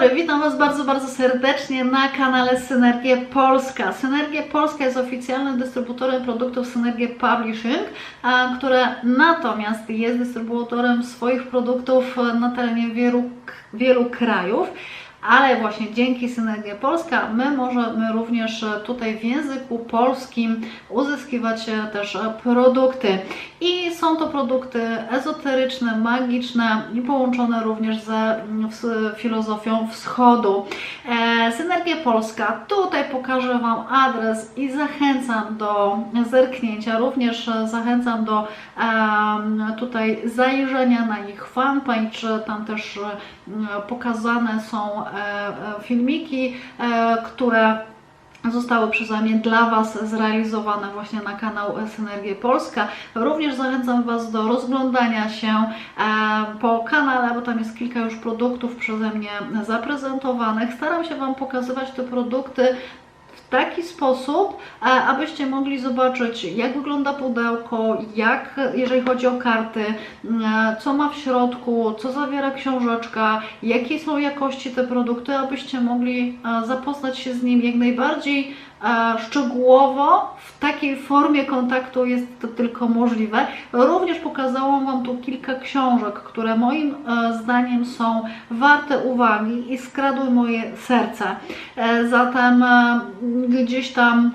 dobry, witam Was bardzo, bardzo serdecznie na kanale Synergia Polska. Synergia Polska jest oficjalnym dystrybutorem produktów Synergia Publishing, które natomiast jest dystrybutorem swoich produktów na terenie wielu, wielu krajów. Ale właśnie dzięki Synergia Polska my możemy również tutaj w języku polskim uzyskiwać e, też e, produkty. I są to produkty ezoteryczne, magiczne i połączone również ze mm, filozofią wschodu. E, Synergia Polska, tutaj pokażę Wam adres i zachęcam do zerknięcia. Również zachęcam do tutaj zajrzenia na ich fanpage. Tam też pokazane są filmiki, e, które zostały przeze mnie dla Was zrealizowane właśnie na kanał Synergia Polska. Również zachęcam Was do rozglądania się e, po kanale, bo tam jest kilka już produktów przeze mnie zaprezentowanych. Staram się Wam pokazywać te produkty taki sposób, abyście mogli zobaczyć, jak wygląda pudełko, jak, jeżeli chodzi o karty, co ma w środku, co zawiera książeczka, jakie są jakości te produkty, abyście mogli zapoznać się z nim jak najbardziej szczegółowo, w takiej formie kontaktu jest to tylko możliwe. Również pokazałam Wam tu kilka książek, które moim e, zdaniem są warte uwagi i skradły moje serce. E, Zatem e, gdzieś tam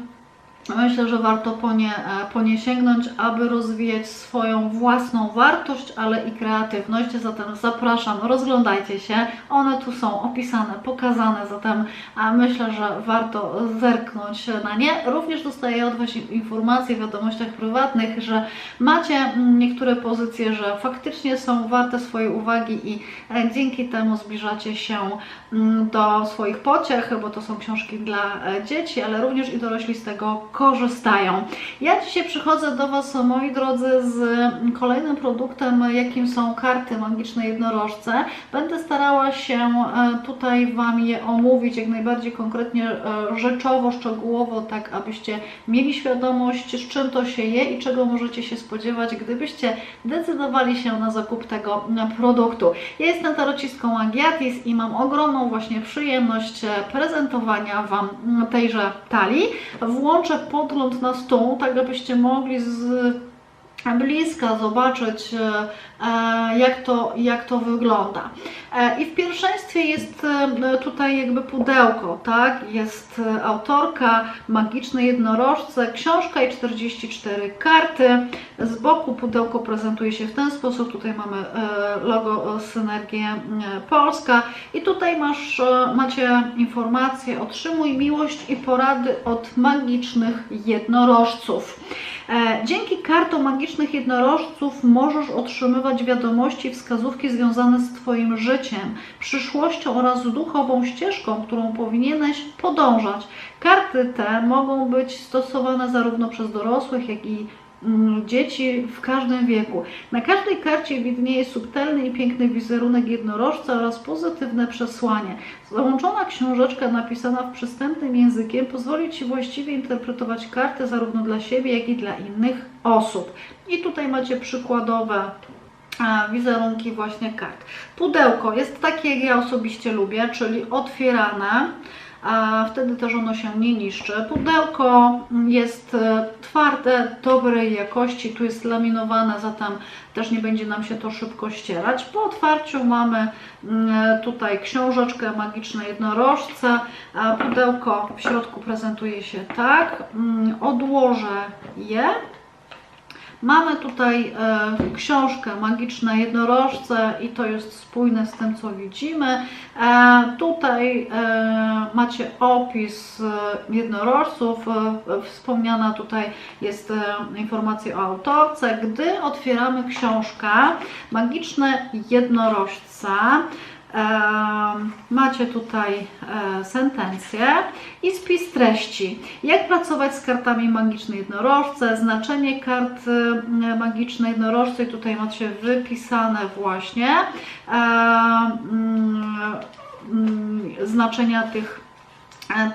Myślę, że warto po nie, e, po nie sięgnąć, aby rozwijać swoją własną wartość, ale i kreatywność. Zatem zapraszam, rozglądajcie się. One tu są opisane, pokazane, zatem a myślę, że warto zerknąć na nie. Również dostaję od Was informacje w wiadomościach prywatnych, że macie mm, niektóre pozycje, że faktycznie są warte swojej uwagi i e, dzięki temu zbliżacie się mm, do swoich pociech, bo to są książki dla e, dzieci, ale również i dorośli z tego korzystają. Ja dzisiaj przychodzę do Was, moi drodzy, z kolejnym produktem, jakim są karty magiczne jednorożce. Będę starała się e, tutaj Wam je omówić jak najbardziej konkretnie, e, rzeczowo, szczegółowo, tak abyście mieli świadomość, z czym to się je i czego możecie się spodziewać, gdybyście decydowali się na zakup tego e, produktu. Ja jestem tarocistką Agiatis i mam ogromną właśnie przyjemność prezentowania Wam tejże talii. Włączę podgląd na stół, tak abyście mogli z bliska zobaczyć, e, e, jak to, jak to wygląda. E, I w pierwszeństwie jest tutaj jakby pudełko, tak? Jest autorka, magiczne jednorożce, książka i 44 karty. Z boku pudełko prezentuje się w ten sposób. Tutaj mamy logo Synergię e, Polska i tutaj masz, macie informacje otrzymuj miłość i porady od magicznych jednorożców. E, Dzięki kartom magicznych jednorożców możesz otrzymywać wiadomości i wskazówki związane z Twoim życiem, przyszłością oraz duchową ścieżką, którą powinieneś podążać. Karty te mogą być stosowane zarówno przez dorosłych, jak i dzieci w każdym wieku. Na każdej karcie widnieje subtelny i piękny wizerunek jednorożca oraz pozytywne przesłanie. Załączona książeczka napisana w przystępnym językiem pozwoli Ci właściwie interpretować kartę zarówno dla siebie, jak i dla innych osób. I tutaj macie przykładowe a, wizerunki właśnie kart. Pudełko jest takie, jak ja osobiście lubię, czyli otwierane, a wtedy też ono się nie niszczy. Pudełko jest e, twarde, dobrej jakości, tu jest laminowane, zatem też nie będzie nam się to szybko ścierać. Po otwarciu mamy mm, tutaj książeczkę magiczne jednorożce. Pudełko w środku prezentuje się tak. Mm, Odłożę je. Mamy tutaj e, książkę Magiczne Jednorożce i to jest spójne z tym, co widzimy. E, tutaj e, macie opis jednorożców. Wspomniana tutaj jest informacja o autorce. Gdy otwieramy książkę Magiczne Jednorożce, Em, Macie tutaj e, sentencję i spis treści. Jak pracować z kartami magicznej jednorożce, znaczenie kart e, magicznej jednorożce, tutaj macie wypisane właśnie e, mm, mm, znaczenia tych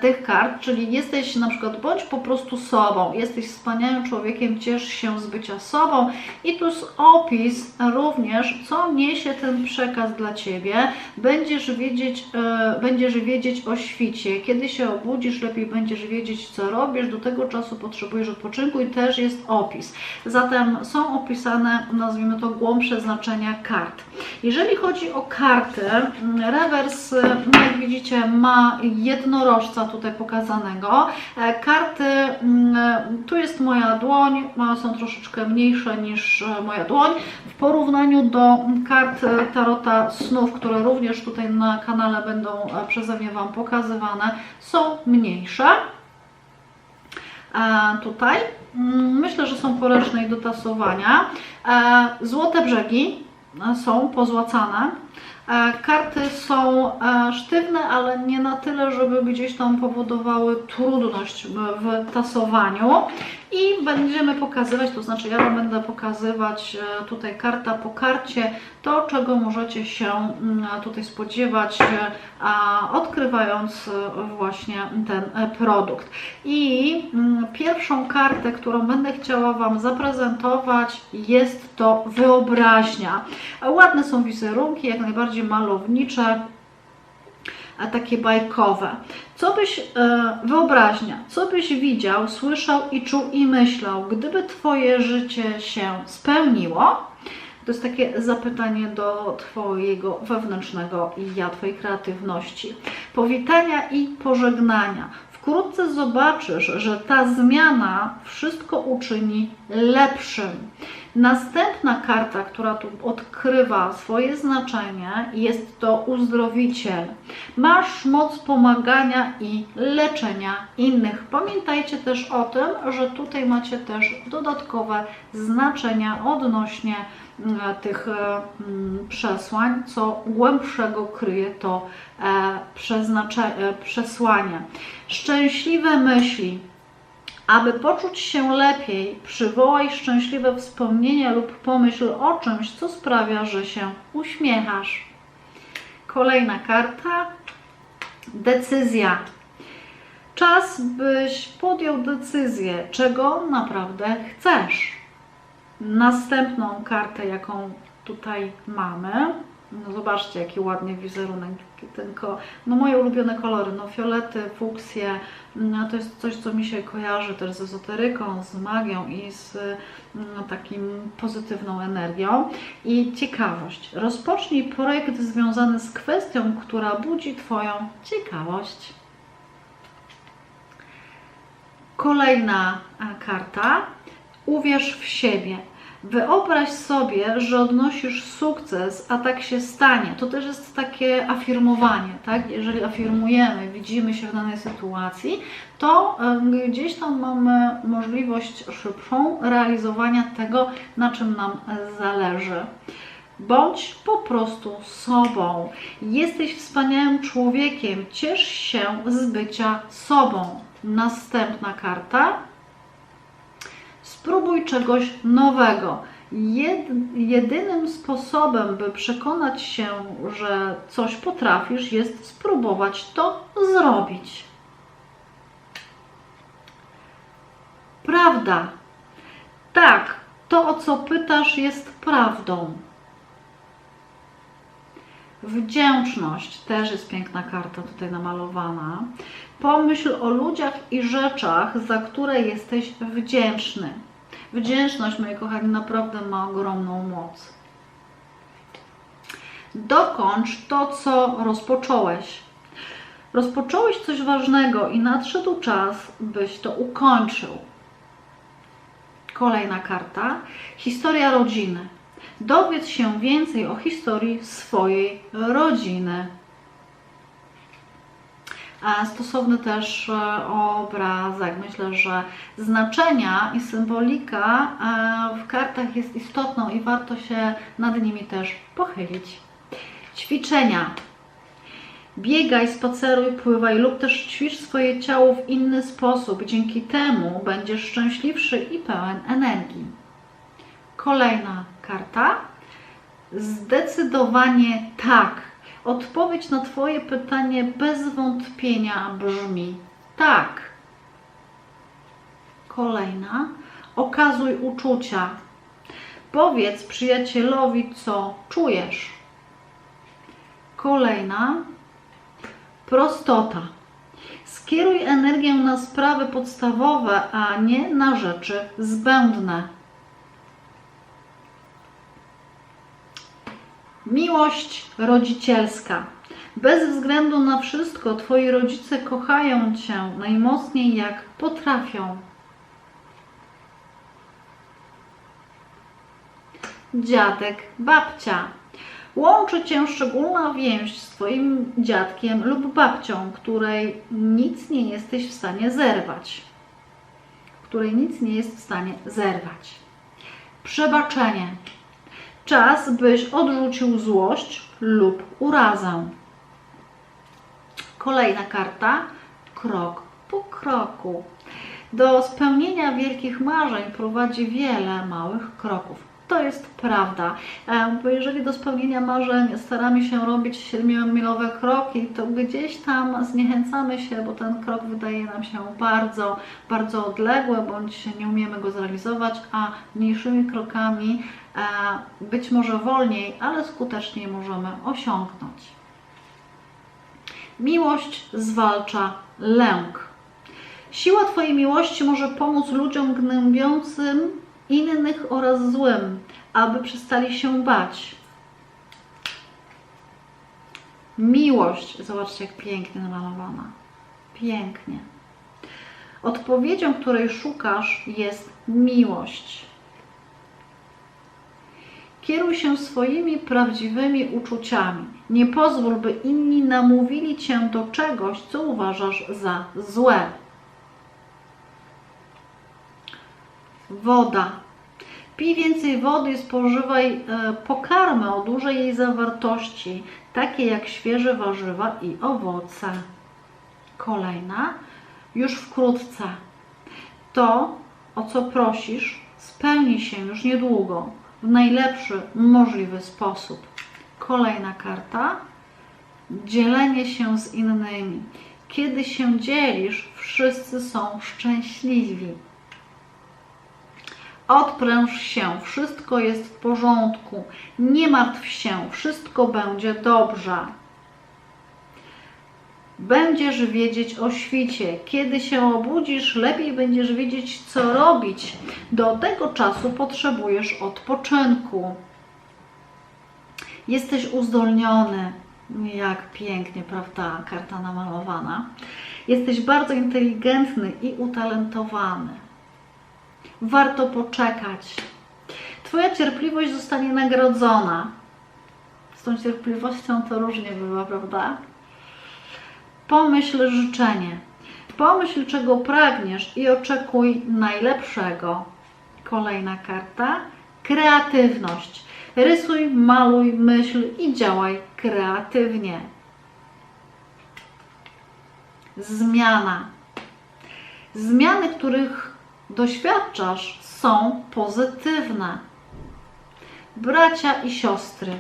tych kart, czyli jesteś na przykład bądź po prostu sobą, jesteś wspaniałym człowiekiem, ciesz się z bycia sobą i tu jest opis również, co niesie ten przekaz dla Ciebie. Będziesz wiedzieć, e, będziesz wiedzieć o świcie, kiedy się obudzisz, lepiej będziesz wiedzieć, co robisz, do tego czasu potrzebujesz odpoczynku i też jest opis. Zatem są opisane, nazwijmy to, głębsze znaczenia kart. Jeżeli chodzi o karty, mm, rewers, e, jak widzicie, ma jednorożca tutaj pokazanego. E, Karty, mm, e, tu jest moja dłoń, ma- są troszeczkę mniejsze niż e, moja dłoń. W porównaniu do kart e, Tarota Snów, które również tutaj na kanale będą e, przeze mnie Wam pokazywane, są mniejsze. E, tutaj. Mm, Myślę, że są poręczne i do tasowania. E, Złote brzegi e, są pozłacane. E, Karty są e, sztywne, ale nie na tyle, żeby gdzieś tam powodowały trudność w tasowaniu. I będziemy pokazywać, to znaczy ja Wam będę pokazywać e, tutaj karta po karcie to, czego możecie się mm, tutaj spodziewać, e, odkrywając e, właśnie ten produkt. I mm, pierwszą kartę, którą będę chciała Wam zaprezentować, jest to wyobraźnia. Ładne są wizerunki, jak najbardziej malownicze, takie bajkowe. Co byś, e, wyobraźnia, co byś widział, słyszał i czuł i myślał, gdyby Twoje życie się spełniło? To jest takie zapytanie do Twojego wewnętrznego ja, Twojej kreatywności. Powitania i pożegnania. Wkrótce zobaczysz, że ta zmiana wszystko uczyni lepszym. Następna karta, która tu odkrywa swoje znaczenie, jest to uzdrowiciel. Masz moc pomagania i leczenia innych. Pamiętajcie też o tym, że tutaj macie też dodatkowe znaczenia odnośnie tych e, mm, przesłań, co głębszego kryje to e, e, przesłanie. Szczęśliwe myśli. Aby poczuć się lepiej, przywołaj szczęśliwe wspomnienia lub pomyśl o czymś, co sprawia, że się uśmiechasz. Kolejna karta. Decyzja. Czas, byś podjął decyzję, czego naprawdę chcesz. Następną kartę, jaką tutaj mamy. No zobaczcie, jaki ładny wizerunek. Tylko, no moje ulubione kolory, no fiolety, fuksje, no to jest coś, co mi się kojarzy też z ezoteryką, z magią i z no, takim pozytywną energią. I ciekawość. Rozpocznij projekt związany z kwestią, która budzi Twoją ciekawość. Kolejna karta. Uwierz w siebie. Wyobraź sobie, że odnosisz sukces, a tak się stanie. To też jest takie afirmowanie, tak? Jeżeli afirmujemy, widzimy się w danej sytuacji, to gdzieś tam mamy możliwość szybszą realizowania tego, na czym nam zależy. Bądź po prostu sobą. Jesteś wspaniałym człowiekiem. Ciesz się z bycia sobą. Następna karta. Spróbuj czegoś nowego. Jed, jedynym sposobem, by przekonać się, że coś potrafisz, jest spróbować to zrobić. Prawda. Tak, to o co pytasz jest prawdą. Wdzięczność też jest piękna karta tutaj namalowana. Pomyśl o ludziach i rzeczach, za które jesteś wdzięczny. Wdzięczność, moi kochani, naprawdę ma ogromną moc. Dokończ to, co rozpocząłeś. Rozpocząłeś coś ważnego i nadszedł czas, byś to ukończył. Kolejna karta. Historia rodziny. Dowiedz się więcej o historii swojej rodziny. Stosowny też e, obrazek. Myślę, że znaczenia i symbolika e, w kartach jest istotną i warto się nad nimi też pochylić. Ćwiczenia. Biegaj, spaceruj, pływaj lub też ćwicz swoje ciało w inny sposób. Dzięki temu będziesz szczęśliwszy i pełen energii. Kolejna karta. Zdecydowanie tak. Odpowiedź na Twoje pytanie bez wątpienia brzmi tak. Kolejna. Okazuj uczucia. Powiedz przyjacielowi, co czujesz. Kolejna. Prostota. Skieruj energię na sprawy podstawowe, a nie na rzeczy zbędne. Miłość rodzicielska. Bez względu na wszystko, Twoi rodzice kochają Cię najmocniej, jak potrafią. Dziadek, babcia. Łączy Cię szczególna więź z Twoim dziadkiem lub babcią, której nic nie jesteś w stanie zerwać. Której nic nie jest w stanie zerwać. Przebaczenie. Czas, byś odrzucił złość lub urazę. Kolejna karta. Krok po kroku. Do spełnienia wielkich marzeń prowadzi wiele małych kroków. To jest prawda, bo jeżeli do spełnienia marzeń staramy się robić siedmiomilowe kroki, to gdzieś tam zniechęcamy się, bo ten krok wydaje nam się bardzo, bardzo odległy, bądź nie umiemy go zrealizować, a mniejszymi krokami e, być może wolniej, ale skuteczniej możemy osiągnąć. Miłość zwalcza lęk. Siła Twojej miłości może pomóc ludziom gnębiącym innych oraz złym, aby przestali się bać. Miłość, zobaczcie jak pięknie namalowana. Pięknie. Odpowiedzią, której szukasz, jest miłość. Kieruj się swoimi prawdziwymi uczuciami. Nie pozwól, by inni namówili cię do czegoś, co uważasz za złe. Woda. Pij więcej wody i spożywaj e, pokarmy o dużej jej zawartości, takie jak świeże warzywa i owoce. Kolejna, już wkrótce. To, o co prosisz, spełni się już niedługo, w najlepszy możliwy sposób. Kolejna karta. Dzielenie się z innymi. Kiedy się dzielisz, wszyscy są szczęśliwi. Odpręż się, wszystko jest w porządku. Nie martw się, wszystko będzie dobrze. Będziesz wiedzieć o świcie. Kiedy się obudzisz, lepiej będziesz wiedzieć, co robić. Do tego czasu potrzebujesz odpoczynku. Jesteś uzdolniony. Jak pięknie, prawda? Karta namalowana. Jesteś bardzo inteligentny i utalentowany warto poczekać. Twoja cierpliwość zostanie nagrodzona. Z tą cierpliwością to różnie bywa, prawda? Pomyśl życzenie. Pomyśl, czego pragniesz i oczekuj najlepszego. Kolejna karta. Kreatywność. Rysuj, maluj, myśl i działaj kreatywnie. Zmiana. Zmiany, których doświadczasz, są pozytywne. Bracia i siostry,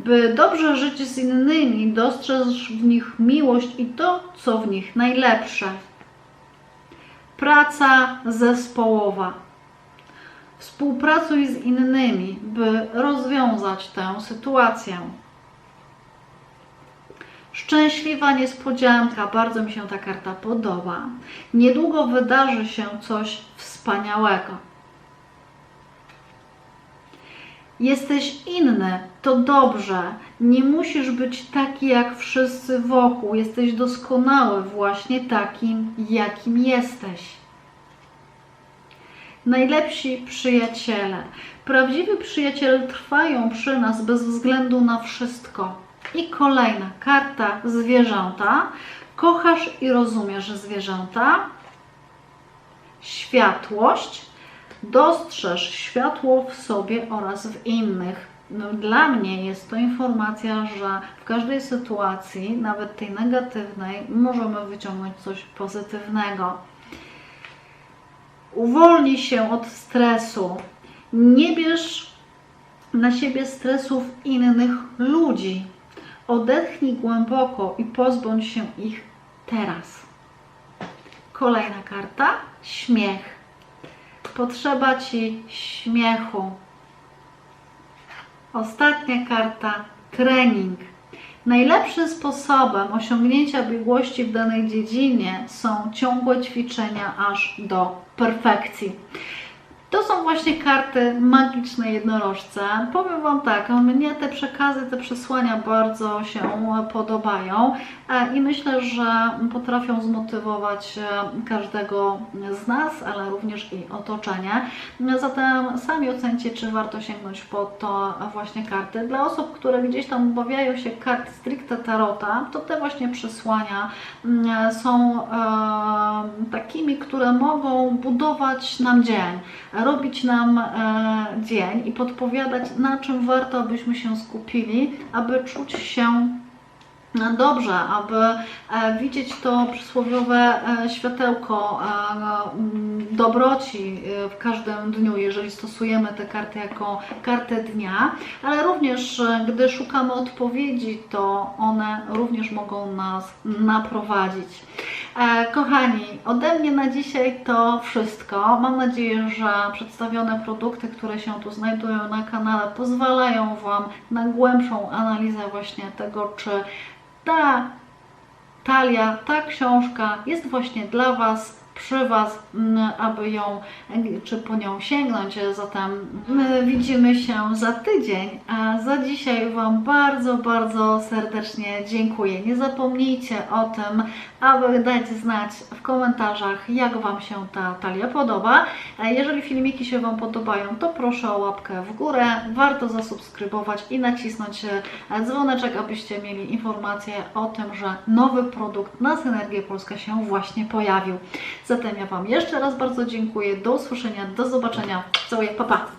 by dobrze żyć z innymi, dostrzec w nich miłość i to, co w nich najlepsze. Praca zespołowa. Współpracuj z innymi, by rozwiązać tę sytuację. Szczęśliwa niespodzianka, bardzo mi się ta karta podoba. Niedługo wydarzy się coś wspaniałego. Jesteś inny, to dobrze. Nie musisz być taki jak wszyscy wokół. Jesteś doskonały właśnie takim, jakim jesteś. Najlepsi przyjaciele. Prawdziwi przyjaciele trwają przy nas bez względu na wszystko. I kolejna karta zwierzęta. Kochasz i rozumiesz zwierzęta. Światłość. Dostrzeż światło w sobie oraz w innych. No, dla mnie jest to informacja, że w każdej sytuacji, nawet tej negatywnej, możemy wyciągnąć coś pozytywnego. Uwolnij się od stresu. Nie bierz na siebie stresów innych ludzi Odetchnij głęboko i pozbądź się ich teraz. Kolejna karta śmiech. Potrzeba ci śmiechu. Ostatnia karta trening. Najlepszym sposobem osiągnięcia biegłości w danej dziedzinie są ciągłe ćwiczenia aż do perfekcji. To są właśnie karty magiczne jednorożce. Powiem Wam tak, mnie te przekazy, te przesłania bardzo się podobają e, i myślę, że potrafią zmotywować e, każdego z nas, ale również i otoczenie. Zatem sami ocencie, czy warto sięgnąć po to właśnie karty. Dla osób, które gdzieś tam obawiają się kart stricte tarota, to te właśnie przesłania mm, są e, takimi, które mogą budować nam dzień robić nam e, dzień i podpowiadać, na czym warto, abyśmy się skupili, aby czuć się dobrze, aby e, widzieć to przysłowiowe e, światełko e, m, dobroci w każdym dniu, jeżeli stosujemy te karty jako kartę dnia, ale również gdy szukamy odpowiedzi, to one również mogą nas naprowadzić. Kochani, ode mnie na dzisiaj to wszystko. Mam nadzieję, że przedstawione produkty, które się tu znajdują na kanale, pozwalają Wam na głębszą analizę właśnie tego, czy ta talia, ta książka jest właśnie dla Was, przy Was, mm, aby ją, czy po nią sięgnąć. Zatem my widzimy się za tydzień, a za dzisiaj Wam bardzo, bardzo serdecznie dziękuję. Nie zapomnijcie o tym, aby dać znać w komentarzach, jak Wam się ta talia podoba. Jeżeli filmiki się Wam podobają, to proszę o łapkę w górę. Warto zasubskrybować i nacisnąć e, dzwoneczek, abyście mieli informację o tym, że nowy produkt na Synergię Polska się właśnie pojawił. Zatem ja Wam jeszcze raz bardzo dziękuję. Do usłyszenia, do zobaczenia. Całuję, pa pa!